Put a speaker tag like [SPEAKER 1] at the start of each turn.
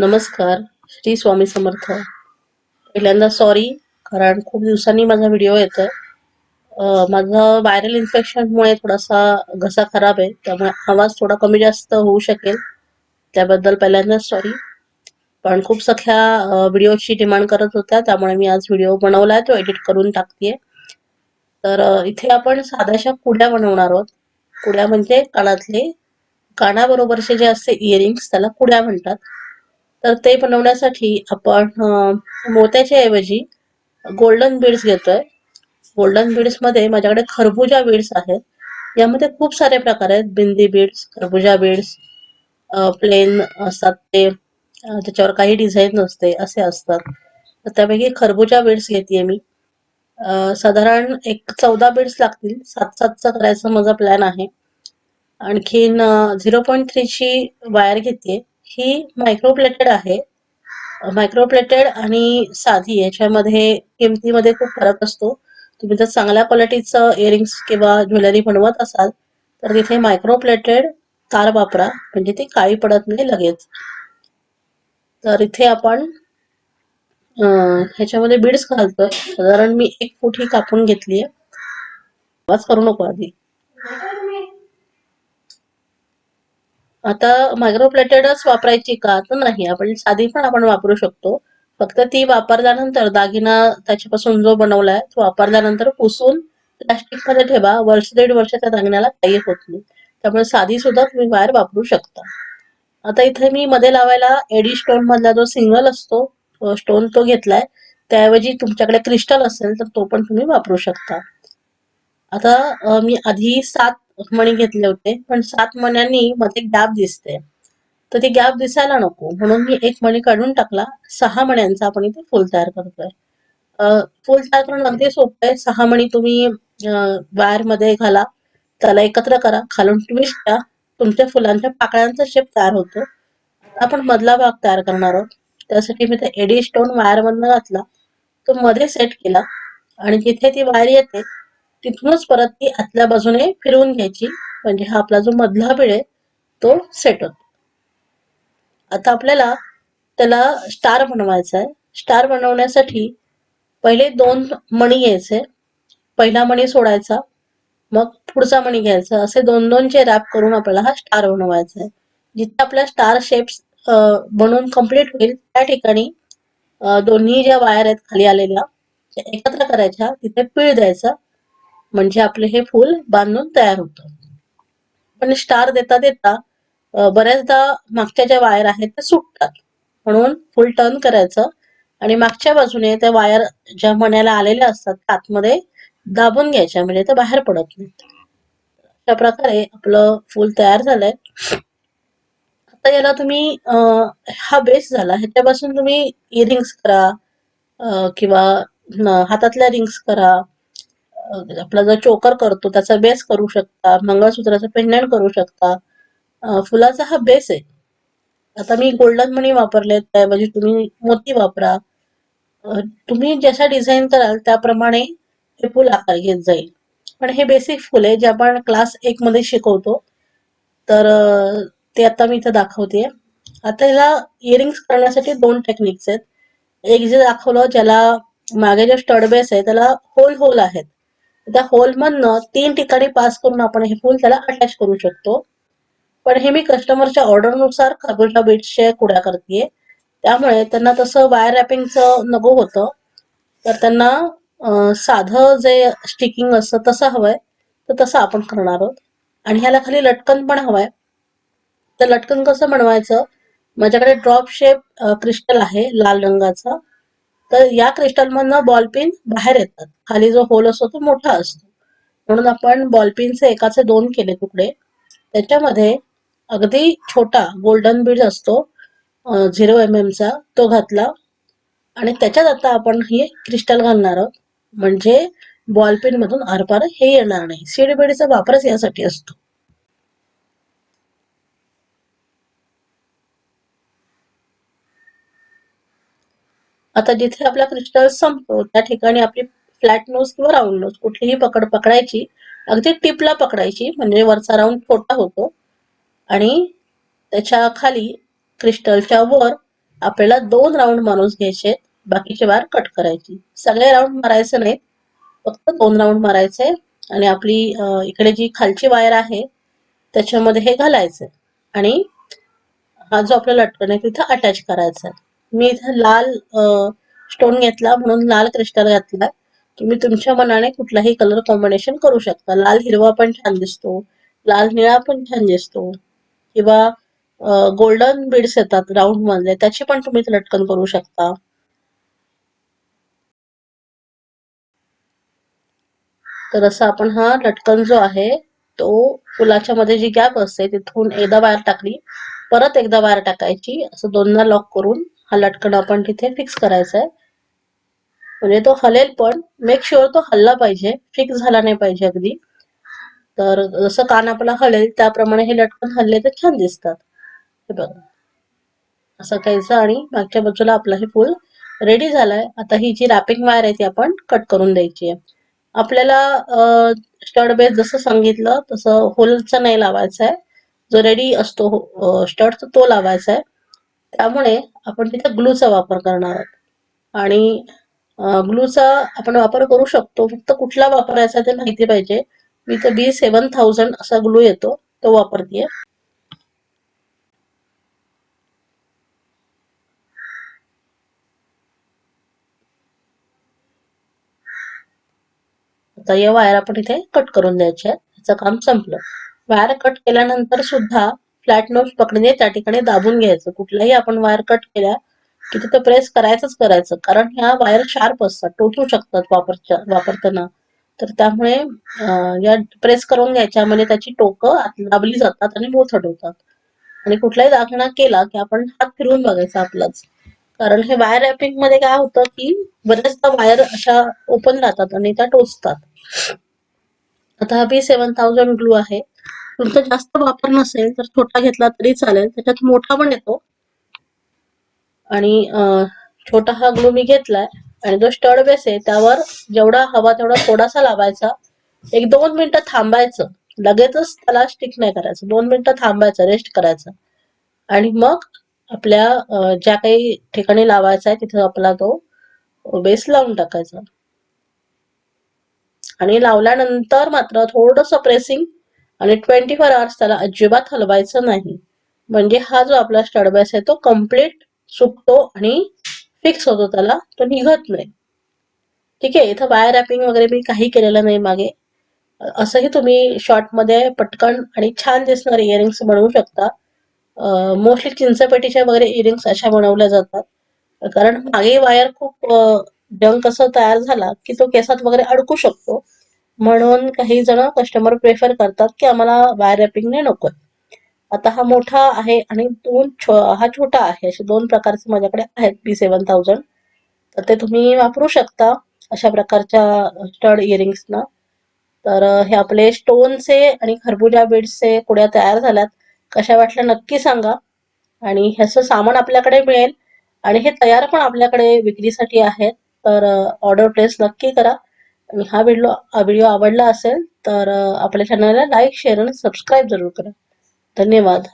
[SPEAKER 1] नमस्कार श्री स्वामी समर्थ. पहिल्यांदा सॉरी कारण खूप दिवसांनी माझा व्हिडिओ येतोय. माझं व्हायरल इन्फेक्शनमुळे थोडासा घसा खराब आहे त्यामुळे आवाज थोडा कमी जास्त होऊ शकेल. त्याबद्दल पहिल्यांदा सॉरी पण खूप सख्या व्हिडिओची डिमांड करत होत्या त्यामुळे मी आज व्हिडिओ बनवलाय तो एडिट करून टाकतेय. तर इथे आपण साध्याशा कुड्या बनवणार आहोत. कुड्या म्हणजे कानातले कानाबरोबरचे जे असते इयरिंग्स त्याला कुड्या म्हणतात. तर ते बनवण्यासाठी आपण मोत्याच्या ऐवजी गोल्डन बीड्स घेतोय. गोल्डन बीड्समध्ये माझ्याकडे खरबुजा बीड्स आहेत. यामध्ये खूप सारे प्रकार आहेत. बिंदी बीड्स खरबुजा बीड्स प्लेन असतात ते. त्याच्यावर काही डिझाईन नसते असे असतात. तर त्यापैकी खरबुजा बीड्स घेतेय मी. साधारण एक चौदा बीड्स लागतील. सात सातचा करायचा माझा प्लॅन आहे. आणखीन झिरो पॉईंट थ्रीची वायर घेते ही मायक्रोप्लेटेड आहे. मायक्रोप्लेटेड आणि साधी याच्यामध्ये किमतीमध्ये खूप फरक असतो. तुम्ही जर चांगल्या क्वालिटीचं इयरिंग्स किंवा ज्वेलरी बनवत असाल तर तिथे मायक्रोप्लेटेड तार वापरा. म्हणजे ती काळी पडत नाही लगेच. तर इथे आपण ह्याच्यामध्ये बीड्स घालतोय. साधारण मी एक फूट ही कापून घेतलीये. आवाज करू नको आधी. आता मायक्रोप्लेटेडच वापरायची का? तर नाही. आपण साधी पण आपण वापरू शकतो. फक्त ती वापरल्यानंतर दागिना त्याच्यापासून जो बनवलाय तो वापरल्यानंतर पुसून प्लास्टिकमध्ये ठेवा. वर्ष दीड वर्ष त्या दागिन्याला काही होत नाही. त्यामुळे साधी सुद्धा तुम्ही वायर वापरू शकता. आता इथे मी मध्ये लावायला एडी स्टोन मधला जो सिंगल असतो स्टोन तो घेतलाय. त्याऐवजी तुमच्याकडे क्रिस्टल असेल तर तो पण तुम्ही वापरू शकता. आता मी आधी सात मणी घेतले होते पण सात मण्यांनी मध्ये गॅप दिसते तर ती गॅप दिसायला नको म्हणून मी एक मणी काढून टाकला सहा मण्यांचा आपण इथे फुल तयार करतोय. फुल तयार करणं अगदी सोपं आहे सहा मणी तुम्ही वायरमध्ये घाला त्याला एकत्र करा खालून ट्विस्ट द्या तुमच्या फुलांच्या पाकळ्यांचा शेप तयार होतो. आपण मधला भाग तयार करणार आहोत. त्यासाठी मी ते एडी स्टोन वायर मधनं घातला तो मध्ये सेट केला आणि जिथे ती वायर येते तिथूनच परत ती आतल्या बाजूने फिरवून घ्यायची. म्हणजे हा आपला जो मधला बिळ आहे तो सेट होतो. आता आपल्याला त्याला स्टार बनवायचा आहे. स्टार बनवण्यासाठी पहिले दोन मणी घ्यायचे. पहिला मणी सोडायचा मग पुढचा मणी घ्यायचा. असे दोन दोनचे रॅप करून आपल्याला हा स्टार बनवायचा आहे. जिथे आपल्या स्टार शेप्स बनवून कंप्लीट होईल त्या ठिकाणी दोन्ही ज्या वायर आहेत खाली आलेल्या एकत्र करायच्या. तिथे पीळ द्यायचा. म्हणजे आपले हे फूल बांधून तयार होतं. पण स्टार देता देता बऱ्याचदा मागच्या ज्या वायर आहेत त्या सुटतात. म्हणून फुल टर्न करायचं आणि मागच्या बाजूने त्या वायर ज्या मण्याला आलेल्या असतात त्या आतमध्ये दाबून घ्यायच्या म्हणजे त्या बाहेर पडत नाहीत. अशा प्रकारे आपलं फूल तयार झालंय. आता याला तुम्ही हा बेस झाला. ह्याच्यापासून तुम्ही इयरिंग्स करा किंवा हातातल्या रिंग्स करा. आपला जो चोकर करतो त्याचा बेस करू शकता मंगळसूत्राचा पेंडंट करू शकता. फुलाचा हा बेस आहे. आता मी गोल्डन मणी वापरले त्याऐवजी तुम्ही मोती वापरा. तुम्ही जशा डिझाईन कराल त्याप्रमाणे हे फुल आकार घेत जाईल. पण हे बेसिक फुल आहे जे आपण क्लास एक मध्ये शिकवतो. तर ते आता मी इथे दाखवते आता याला इयरिंग्स करण्यासाठी दोन टेक्निक्स आहेत. एक जे दाखवलं ज्याला मागे जे स्टड बेस आहे त्याला होल होल आहेत. त्या होलमधनं तीन ठिकाणी पास करून आपण हे फुल त्याला अटॅच करू शकतो. पण हे मी कस्टमरच्या ऑर्डरनुसार खरबुजा बीट्सच्या कुड्या करते त्यामुळे त्यांना तसं वायर रॅपिंगचं नको होतं. तर त्यांना साधं जे स्टिकिंग असतं तसं हवंय. तर तसं आपण करणार आहोत. आणि ह्याला खाली लटकन पण हवंय. तर लटकन कसं बनवायचं? माझ्याकडे ड्रॉप शेप क्रिस्टल आहे लाल रंगाचा. तर या क्रिस्टल मधनं बॉल पिन बाहेर येतात. खाली जो होल असतो तो मोठा असतो. म्हणून आपण बॉलपिनचे एकाचे दोन केले तुकडे. त्याच्यामध्ये अगदी छोटा गोल्डन बीड असतो झिरो एम एम चा तो घातला. आणि त्याच्यात आता आपण हे क्रिस्टल घालणार आहोत. म्हणजे बॉलपिन मधून आरपार हे येणार नाही. सीड बीडचा वापरच यासाठी असतो. आता जिथे आपला क्रिस्टल संपतो त्या ठिकाणी आपली फ्लॅट नोज किंवा राऊंड नोज कुठलीही पकड पकडायची अगदी टिपला पकडायची म्हणजे वरचा राऊंड छोटा होतो. आणि त्याच्याखाली क्रिस्टलच्या वर आपल्याला दोन राऊंड मारून घ्यायचे बाकीचे वायर कट करायची. सगळे राऊंड मारायचे नाहीत फक्त दोन राऊंड मारायचे आणि आपली इकडे जी खालची वायर आहे त्याच्यामध्ये हे घालायचं. आणि हा जो आपला लटकन आहे तिथं अटॅच करायचा. आहे मी इथं लाल स्टोन घेतला म्हणून लाल क्रिस्टल घातला. तुम्ही तुमच्या मनाने कुठलाही कलर कॉम्बिनेशन करू शकता. लाल हिरवा पण छान दिसतो. लाल निळा पण छान दिसतो. किंवा गोल्डन बीड्स येतात राऊंड मधले. त्याची पण तुम्ही लटकन करू शकता. तर असं आपण हा लटकन जो आहे तो फुलाच्या मध्ये जी गॅप असते तिथून एकदा वायर टाकली. परत एकदा वायर टाकायची. असं दोनदा लॉक करून हा लटकन आपण तिथे फिक्स करायचा आहे म्हणजे तो हलेल पण मेक शुअर तो हल्ला पाहिजे फिक्स झाला नाही पाहिजे अगदी. तर जसं कान आपला हलेल त्याप्रमाणे हे लटकन हल्ले तर छान दिसतात. हे बघा. असं कायचं आणि मागच्या बाजूला आपलं हे फुल रेडी झालाय. आता ही जी रॅपिंग वायर आहे ती आपण कट करून द्यायची आहे. आपल्याला स्टड बेस जसं सांगितलं तसं होलचा नाही लावायचा आहे जो रेडी असतो स्टड तो लावायचा आहे त्यामुळे आपण तिथे ग्लूचा वापर करणार. आहोत आणि ग्लूचा आपण वापर करू शकतो. फक्त कुठला वापरायचा ते माहिती पाहिजे. मी तर बी सेवन थाउजंड असा ग्लू येतो तो वापरतेय. आता या वायर आपण इथे कट करून द्यायच्या याचं काम संपलं. वायर कट केल्यानंतर सुद्धा फ्लॅट नोज पकडणे त्या ठिकाणी दाबून घ्यायचं. कुठलाही आपण वायर कट केल्या की तिथं प्रेस करायचंच करायचं. कारण ह्या वायर शार्प असतात टोचू शकतात वापरच्या वापरताना. तर त्यामुळे या प्रेस करून घ्यायच्या म्हणजे त्याची टोकं दाबली जातात आणि मोठट होतात आणि कुठलाही दागणा केला की आपण हात फिरवून बघायचा आपलाच. कारण हे वायर रॅपिंगमध्ये काय होतं की बऱ्याचदा वायर अशा ओपन राहतात आणि त्या टोचतात. आता हा बी सेवन थाउजंड ग्लू आहे. तुमचा जास्त वापर नसेल तर छोटा घेतला तरी चालेल. त्याच्यात मोठा पण येतो. आणि छोटा हा ग्लू मी घेतलाय. आणि जो स्टड बेस आहे त्यावर जेवढा हवा तेवढा थोडासा लावायचा. एक दोन मिनिटं थांबायचं. लगेचच त्याला स्टिक नाही करायचं. दोन मिनिटं थांबायचं रेस्ट करायचं. आणि मग आपल्या ज्या काही ठिकाणी लावायचा आहे तिथं आपला तो बेस लावून टाकायचा. आणि लावल्यानंतर मात्र थोडस प्रेसिंग आणि ट्वेंटी फोर आवर्स त्याला अजिबात हलवायचं नाही. म्हणजे हा जो आपला स्टडबॅस आहे तो कंप्लीट सुकतो आणि फिक्स होतो त्याला तो निघत नाही. ठीक आहे इथं वायर रॅपिंग वगैरे मी काही केलेलं नाही मागे. असंही तुम्ही शॉर्टमध्ये पटकन आणि छान दिसणारे इयरिंग्स बनवू शकता. मोस्टली चिंचपेटीच्या वगैरे इयरिंग्स अशा बनवल्या जातात. कारण मागे वायर खूप डंक असं तयार झाला की तो केसात वगैरे अडकू शकतो. म्हणून काही जण कस्टमर प्रेफर करतात की आम्हाला वायर रॅपिंग नाही नकोय. आता हा मोठा आहे आणि दोन हा छोटा आहे. असे दोन प्रकारचे माझ्याकडे आहेत बी सेवन थाउजंड तर ते तुम्ही वापरू शकता अशा प्रकारच्या स्टड इयरिंग्सना तर हे आपले स्टोनचे आणि खरबुजा बीड्सचे कुड्या तयार झाल्यात. कशा वाटल्या नक्की सांगा. आणि ह्याचं सामान आपल्याकडे मिळेल. आणि हे तयार पण आपल्याकडे विक्रीसाठी आहेत तर ऑर्डर प्लेस नक्की करा. आणि हा व्हिडिओ व्हिडिओ आवडला असेल तर आपल्या चॅनलला लाईक शेअर आणि सबस्क्राईब जरूर करा. धन्यवाद.